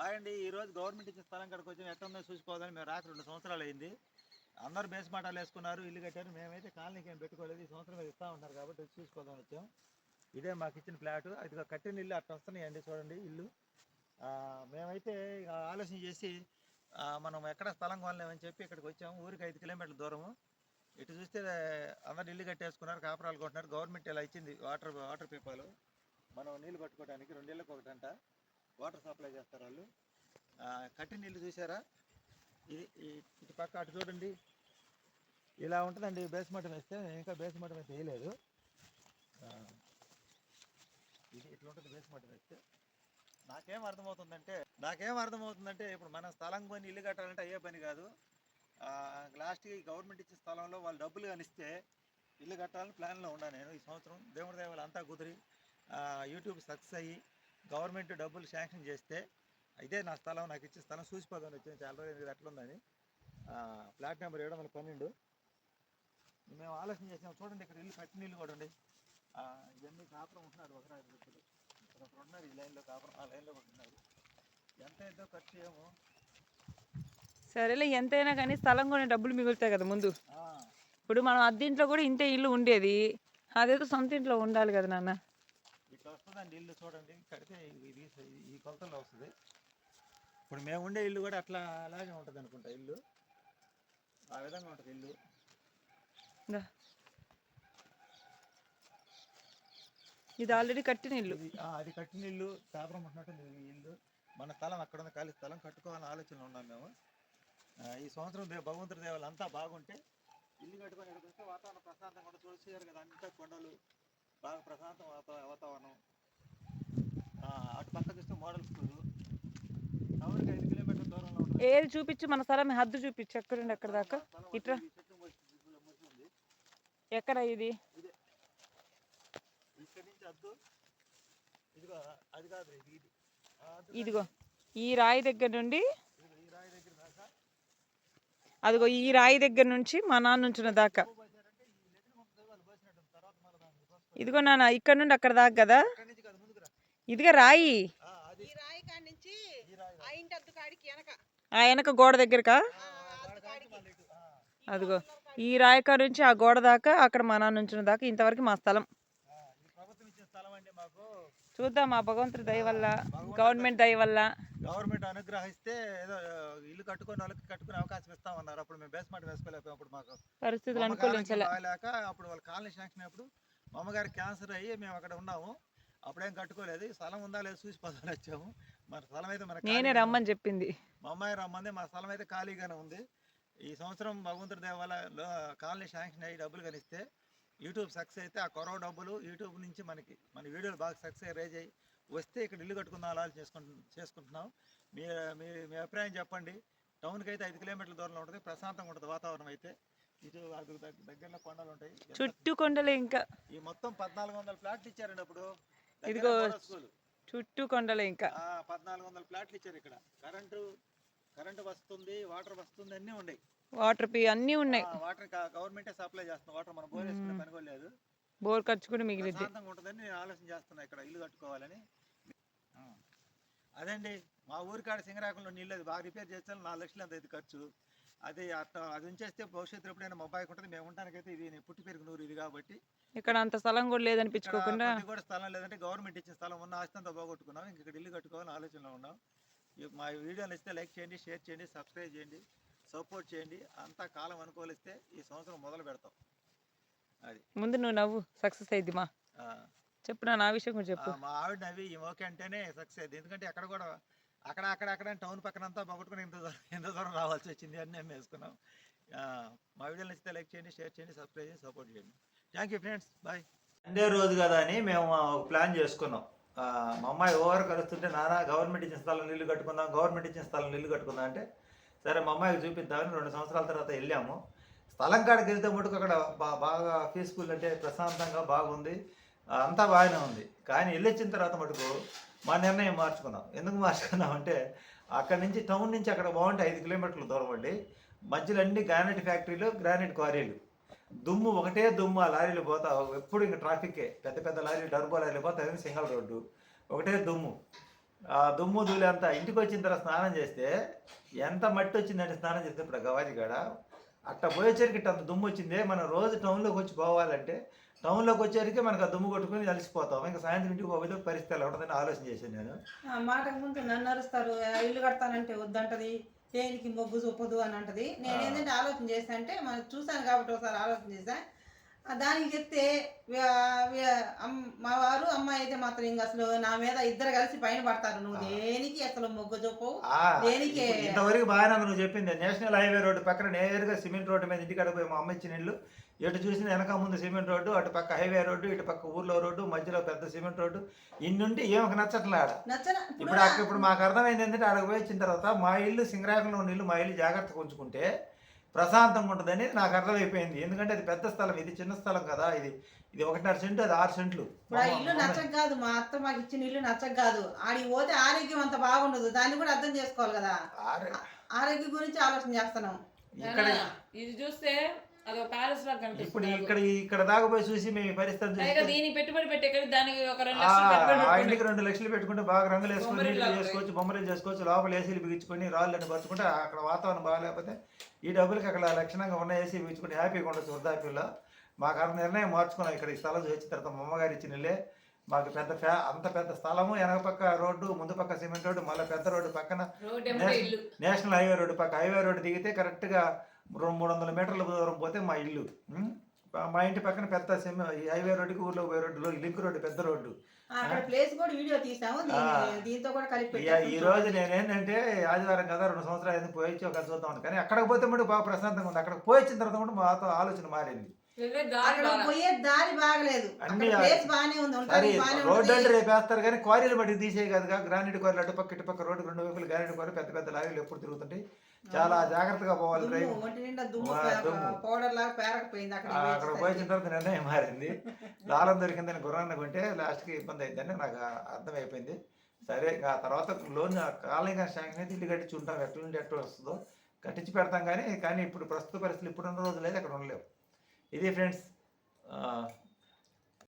Hi అండి ఈ రోజు గవర్నమెంట్ ఇచ్చిన స్థలం కడకు వచ్చి ఎట్లా ఉందో చూసుకోవాలని మేము రాక రెండు సంవత్సరాలు అయింది. అందరు బేస్ మాటాలు వేసుకున్నారు ఇల్లు కట్టారు. మేమైతే కాలనీకి ఏం పెట్టుకోలేదు. ఈ సంవత్సరం మీద ఇస్తా ఉంటారు కాబట్టి వచ్చి చూసుకోదాం వచ్చాం. ఇదే మాకు ఇచ్చిన ఫ్లాట్ అది కట్టిన ఇల్లు అట్లా వస్తున్నాయండి చూడండి ఇల్లు. మేమైతే ఇక ఆలోచన చేసి మనం ఎక్కడ స్థలం కొనలేమని చెప్పి ఇక్కడికి వచ్చాము. ఊరికి ఐదు కిలోమీటర్ల దూరము. ఇటు చూస్తే అందరు ఇల్లు కట్టేసుకున్నారు కాపురాలు కొట్టున్నారు గవర్నమెంట్ ఇలా ఇచ్చింది వాటర్ వాటర్ పీపాలు మనం నీళ్ళు పట్టుకోవడానికి రెండేళ్ళకి ఒకటంట వాటర్ సప్లై చేస్తారు వాళ్ళు. కట్టి నీళ్ళు చూసారా ఇది ఇటు పక్క అటు చూడండి. ఇలా ఉంటుందండి బేస్మఠం వేస్తే నేను ఇంకా బేస్మఠం అయితే వేయలేదు. ఇది ఇట్లా ఉంటుంది బేస్మఠం వేస్తే. నాకేం అర్థమవుతుందంటే నాకేం అర్థమవుతుందంటే ఇప్పుడు మనం స్థలం కొని ఇల్లు కట్టాలంటే అయ్యే పని కాదు. లాస్ట్కి గవర్నమెంట్ ఇచ్చే స్థలంలో వాళ్ళు డబ్బులు కనిస్తే ఇల్లు కట్టాలని ప్లాన్లో ఉన్నా నేను ఈ సంవత్సరం. దేవుడి దేవాలు అంతా కుదిరి. యూట్యూబ్ సక్సెస్ అయ్యి గవర్నమెంట్ డబ్బులు శాంక్షన్ చేస్తే ఇదే నా స్థలం నాకు ఇచ్చిన స్థలం చూసిపోదామని వచ్చింది. చాలా రోజులు ఎట్లుందని. ఆ, ఫ్లాట్ నెంబర్ ఏడు వందల పన్నెండు. మేము ఆలోచన చేసాం చూడండి ఇక్కడ ఇల్లు కట్టిన ఇల్లు కూడా ఆ, ఇవన్నీ కాపురం ఉంటున్నారు ఒక రాజు వ్యక్తులు. ఇక్కడ ఒకరు ఉన్నారు ఈ లైన్లో కాపురం ఆ లైన్లో ఒకటి ఉన్నారు. ఎంత ఏదో ఖర్చు ఏమో సరేలే ఎంతైనా కానీ స్థలం కొనే డబ్బులు మిగులుతాయి కదా ముందు. ఇప్పుడు మనం అద్దెంట్లో కూడా ఇంతే ఇల్లు ఉండేది. అదేదో సొంత ఇంట్లో ఉండాలి కదా నాన్న. ఇట్లా వస్తుందండి ఇల్లు చూడండి కడితే ఇది ఈ కొలతల్లో వస్తుంది. ఇప్పుడు మేము ఉండే ఇల్లు కూడా అట్లా అలాగే ఉంటుంది అనుకుంటా ఇల్లు. ఆ విధంగా ఉంటుంది ఇల్లు. ఇది ఆల్రెడీ కట్టిన ఇల్లు. అది కట్టిన ఇల్లు కాపురం ఉంటున్నట్టుంది ఈ ఇల్లు. మన స్థలం అక్కడ ఉంది ఖాళీ స్థలం కట్టుకోవాలని ఆలోచనలో ఉన్నాం మేము. ఈ సంవత్సరం భగవంతుడి దేవాలు అంతా బాగుంటే ఇల్లు కట్టుకొని వాతావరణం ప్రశాంతంగా చూసారు కదా అంతా కొండలు. బాగా ప్రశాంతం వాతా- వాతావరణం. అటు పక్క చూస్తే మోడల్ స్కూల్. టౌన్కి ఐదు కిలోమీటర్ల దూరంలో ఉంటుంది. ఏది చూపించు మన స్థలం హద్దు చూపించు. ఎక్కడుండి ఎక్కడ దాకా? ఉంది. ఎక్కడ ఇది? ఇక్కడి నుంచి అద్దు. ఇదిగో అది కాదు ఇది ఇది. ఆ, అద్దు ఇదిగో ఈ రాయి దగ్గర నుండి అదిగో ఈ రాయి దగ్గర నుంచి మా నాన్న ఉంచిన దాకా పోసారంటే ఈ లెటర్ పంపుతారు వాళ్ళు పోసినట్టు తర్వాత మళ్ళీ దాన్ని పోసుకోవాలి. ఇదిగో నాన్న ఇక్కడ నుండి అక్కడ దాకా కదా? ఇదిగా రాయి. ఆ, వెనక. గోడ దగ్గరకా? అదిగో ఈ రాయి కాడ నుంచి ఆ గోడ దాకా అక్కడ మా నాన్న ఉంచిన దాకా ఇంతవరకు మా స్థలం. చూద్దాం మా భగవంతుడి దయ వల్ల గవర్నమెంట్ దయ వల్ల. గవర్నమెంట్ అనుగ్రహిస్తే ఏదో ఇల్లు కట్టుకునే వాళ్ళకి కట్టుకునే అవకాశం ఇస్తామన్నారు అప్పుడు మేము బేస్మెంట్ వేసుకోలేకపోయాం. అప్పుడు మాకు పరిస్థితులు మా అమ్మగారికి అనుకూలించలే బాగాలేక అప్పుడు వాళ్ళ కాలనీ శాంక్షన్ అప్పుడు మా అమ్మగారికి క్యాన్సర్ అయ్యి మేము అక్కడ ఉన్నాము. అప్పుడేం కట్టుకోలేదు. స్థలం ఉందా లేదా చూసి పోదాని వచ్చాము. మన స్థలం అయితే మన నేనే రమ్మని చెప్పింది. మా అమ్మాయి రమ్మంది మా స్థలం అయితే ఖాళీగానే ఉంది. ఈ సంవత్సరం భగవంతుడి దేవాల కాలనీ శాంక్షన్ అయ్యి డబ్బులు కనిస్తే యూట్యూబ్ సక్సెస్ అయితే ఆ కొరవ డబ్బులు యూట్యూబ్ నుంచి మనకి మన వీడియోలు బాగా సక్సెస్ రేజ్ అయ్యి వస్తే ఇక్కడ ఇల్లు కట్టుకుందాం అలా చేసుకుంటు చేసుకుంటున్నాం. మీ మీ మీ అభిప్రాయం చెప్పండి. టౌన్కి అయితే ఐదు కిలోమీటర్ల దూరంలో ఉంటుంది. ప్రశాంతంగా ఉంటుంది వాతావరణం అయితే. ఇటు అటు దగ్గరలో కొండలు ఉంటాయి. చుట్టూ కొండలే ఇంకా. ఈ మొత్తం పద్నాలుగు వందల ఫ్లాట్లు ఇచ్చారండి అప్పుడు. ఇదిగో. చుట్టూ కొండలే ఇంకా. పద్నాలుగు వందల ఫ్లాట్లు ఇచ్చారు ఇక్కడ. కరెంటు కరెంటు వస్తుంది వాటర్ వస్తుంది అన్నీ ఉన్నాయి. వాటర్ పి అన్నీ ఉన్నాయి. వాటర్ గవర్నమెంటే సప్లై చేస్తుంది. వాటర్ మనం బోర్ వేసుకునే పని లేదు. బోర్ ఖర్చు కూడా ప్రశాంతంగా ఉంటుందని నేను ఆలోచన చేస్తున్నా ఇక్కడ ఇల్లు కట్టుకోవాలని. అదండి మా ఊరి కాడ సింగరాకంలో నీళ్ళు అది బాగా రిపేర్ చేస్తే నాలుగు లక్షలు అంత ఇది ఖర్చు. అది అట్లా అది ఉంచేస్తే భవిష్యత్తు ఎప్పుడైనా మా అబ్బాయికి ఉంటుంది మేము ఉండడానికైతే ఇది పుట్టి పెరిగిన ఊరు ఇది కాబట్టి. ఇక్కడ అంత స్థలం కూడా లేదనిపించుకోకుండా కూడా స్థలం లేదంటే గవర్నమెంట్ ఇచ్చిన స్థలం ఉన్న ఆస్తి అంతా పోగొట్టుకున్నాం. ఇంక ఇక్కడ ఇల్లు కట్టుకోవాలని ఆలోచనలో ఉన్నాం. మా వీడియోలు ఇస్తే లైక్ చేయండి షేర్ చేయండి సబ్స్క్రైబ్ చేయండి సపోర్ట్ చేయండి. అంతా కాలం అనుకూలిస్తే ఈ సంవత్సరం మొదలు పెడతాం. అది. ముందు నువ్వు నవ్వు సక్సెస్ అయింది మా. చెప్పు నా విషయం కూడా చెప్పు. మా ఆవిడ నవ్వి ఓకే అంటేనే సక్సెస్ అయింది ఎందుకంటే అక్కడ కూడా అక్కడ అక్కడ అక్కడ టౌన్ పక్కన అంతా పోగొట్టుకుని ఇంత దూరం ఇంత దూరం రావాల్సి వచ్చింది అని మేము వేసుకున్నాం. మా వీడియో నచ్చితే లైక్ చేయండి షేర్ చేయండి సబ్స్క్రైబ్ చేయండి సపోర్ట్ చేయండి. Thank you friends bye Sunday రోజు కదా అని మేము ఒక ప్లాన్ చేసుకున్నాం. మా అమ్మాయి ఓవర్ కలుస్తుంటే నానా గవర్నమెంట్ ఇచ్చిన స్థలం నీళ్ళు కట్టుకుందాం గవర్నమెంట్ ఇచ్చిన స్థలం ఇల్లు కట్టుకుందాం అంటే సరే మా అమ్మాయికి చూపిద్దామని రెండు సంవత్సరాల తర్వాత వెళ్ళాము. స్థలం కాడికి వెళ్తే మటుకు అక్కడ బా- బాగా పీస్ఫుల్ అంటే ప్రశాంతంగా బాగుంది. అంతా బాగానే ఉంది. కానీ వెళ్ళి వచ్చిన తర్వాత మటుకు మా నిర్ణయం మార్చుకున్నాం ఎందుకు మార్చుకున్నాం అంటే అక్కడి నుంచి టౌన్ నుంచి అక్కడ బాగుంటే ఐదు కిలోమీటర్ల దూరం అండి. మధ్యలో అన్ని గ్రానైట్ ఫ్యాక్టరీలు గ్రానైట్ క్వారీలు. దుమ్ము ఒకటే దుమ్ము ఆ లారీలు పోతా ఎప్పుడు ఇంకా ట్రాఫిక్కే. పెద్ద పెద్ద లారీలు డర్బో లారీలు పోతా సింగల్ రోడ్డు. ఒకటే దుమ్ము. ఆ దుమ్ము ధూళి అంతా ఇంటికి వచ్చిన తర్వాత స్నానం చేస్తే ఎంత మట్టి వచ్చిందంటే స్నానం చేస్తే ఇప్పుడు గవాది కాడ అట్ట పోయేసరికి ఇట్ట అంత దుమ్ము వచ్చిందే. మనం రోజు టౌన్లోకి వచ్చి పోవాలంటే టౌన్లోకి వచ్చేసరికి మనకు ఆ దుమ్ము కొట్టుకుని అలసిపోతాం. ఇంకా సాయంత్రం ఇంటికి పోతే పరిస్థితి ఎలా ఉంటుందని ఆలోచన చేశాను నేను. ఆ మాటకు ముందు నన్ను అరుస్తారు. "ఆ, ఇల్లు కడతానంటే వద్దంటది. దేనికి మొగ్గు చూపదు అని అంటది. నేను ఏంటంటే ఆలోచన చేస్తా అంటే మనం చూశాను కాబట్టి ఒకసారి ఆలోచన చేశా. ఆ, దానికి చెప్తే మా వారు అమ్మాయి అయితే మాత్రం ఇంక అసలు నా మీద ఇద్దరు కలిసి పైన పడతారు. నువ్వు దేనికి అసలు మొగ్గు చూపవు ఆ, దేనికి? ఇంతవరకు బాగానే నువ్వు చెప్పింది నేషనల్ హైవే రోడ్డు పక్కన నేరుగా సిమెంట్ రోడ్డు మీద ఇంటికాడ పోయి మా అమ్మ ఇచ్చిన ఇల్లు. ఎటు చూసిన వెనక ముందు సిమెంట్ రోడ్డు అటు పక్క హైవే రోడ్డు ఇటు పక్క ఊర్లో రోడ్డు మధ్యలో పెద్ద సిమెంట్ రోడ్డు. ఇన్నుండి ఏమొక నచ్చట్లే ఆడ. ఇప్పుడు అక్కడ ఇప్పుడు మాకు అర్థమైంది ఏంటంటే ఆడకు పోయి వచ్చిన తర్వాత మా ఇల్లు సింగరాకంలో ఉన్న ఇల్లు మా ఇల్లు జాగ్రత్తగా ఉంచుకుంటే ప్రశాంతంగా ఉంటుందని నాకు అర్థమైపోయింది. ఎందుకంటే అది పెద్ద స్థలం ఇది చిన్న స్థలం కదా ఇది. ఇది ఒకటిన్నర సెంటు అది ఆరు సెంట్లు. ఇప్పుడు ఆ ఇల్లు నచ్చక కాదు మా అత్త మాకు ఇచ్చిన ఇల్లు నచ్చక కాదు. ఆడికి పోతే ఆరోగ్యం అంత బాగుండదు. దాన్ని కూడా అర్థం చేసుకోవాలి కదా. ఆరు- ఆరోగ్యం గురించి ఆలోచన చేస్తున్నాం. ఇక్కడ ఇది చూస్తే అది ప్యాలెస్ లాగా ఇప్పుడు కనిపిస్తుంది ఇక్కడ ఇక్కడ దాకా పోయి చూసి మేము ఈ పరిస్థితి చూస్తే దీనికి పెట్టుబడి పెట్టే దానికి ఒక రెండు ఆ. ఇంటికి రెండు లక్షలు పెట్టుకుంటే బాగా రంగులు వేసుకొని. చేసుకోవచ్చు బొమ్మలు చేసుకోవచ్చు లోపల ఏసీలు బిగించుకొని రాళ్ళని పరుచుకుంటే అక్కడ వాతావరణం బాగాలేకపోతే ఈ డబ్బులకి అక్కడ లక్షణంగా ఉన్న ఏసీ బిగించుకుంటే హ్యాపీగా ఉండొచ్చు వృద్ధాప్యంలో మాకు ఆ నిర్ణయం మార్చుకున్నాం ఇక్కడ ఈ స్థలం వచ్చిన తర్వాత మా అమ్మగారు ఇచ్చిన ఇల్లే. మాకు పెద్ద ఫ్యా అంత పెద్ద స్థలము వెనక పక్క రోడ్డు ముందు పక్క సిమెంట్ రోడ్డు మళ్ళీ పెద్ద రోడ్డు పక్కన నేషనల్ హైవే రోడ్డు పక్క హైవే రోడ్డు దిగితే కరెక్ట్గా రెండు మూడు వందల మీటర్ల దూరం పోతే మా ఇల్లు? మా ఇంటి పక్కన పెద్ద హైవే రోడ్డుకి ఊర్లో పోయే రోడ్డులో లింక్ రోడ్డు పెద్ద రోడ్డు. ఆ, అక్కడ ప్లేస్ కూడా వీడియో తీసాము. దీన్ని- దీంతో కూడా కలిపి ఇక ఈ. రోజు నేనేంటంటే ఆదివారం కదా రెండు సంవత్సరాలు ఎందుకు పోయి ఒక చూద్దాం కానీ అక్కడికి పోతే మటు బాగా ప్రశాంతంగా ఉంది. అక్కడికి పోయి వచ్చిన తర్వాత కూడా మా ఆలోచన మారింది. అక్కడ. పోయే దారి బాగలేదు. అక్కడ రోడ్డు అంటే రేపు వేస్తారు కానీ క్వారీలు బట్టి తీసే కదా. గ్రానైట్ క్వారీలు అటు పక్క ఇటు పక్క రోడ్డు రెండు వైపులు గ్రానైట్ క్వారీ పెద్ద పెద్ద లారీలు ఎప్పుడు తిరుగుతుంటాయి. చాలా జాగ్రత్తగా పోవాలి. పౌడర్ లాగా పేరకపోయింది అక్కడ అక్కడ పోయి వచ్చిన తర్వాత నిర్ణయం మారింది. దారం దొరికిందని గుర్రాన్ని కొంటే లాస్ట్కి ఇబ్బంది అయిందని నాకు అర్థమైపోయింది. సరే ఆ తర్వాత లోన్ కాలనీ శాంక్షన్ అయితే ఇల్లు కట్టించి ఉంటాం ఎట్ల నుండి ఎట్లా వస్తుందో కట్టించి పెడతాం కానీ కానీ ఇప్పుడు ప్రస్తుత పరిస్థితులు ఇప్పుడు ఉన్న రోజులు అయితే అక్కడ ఉండలేవు. ఇది ఫ్రెండ్స్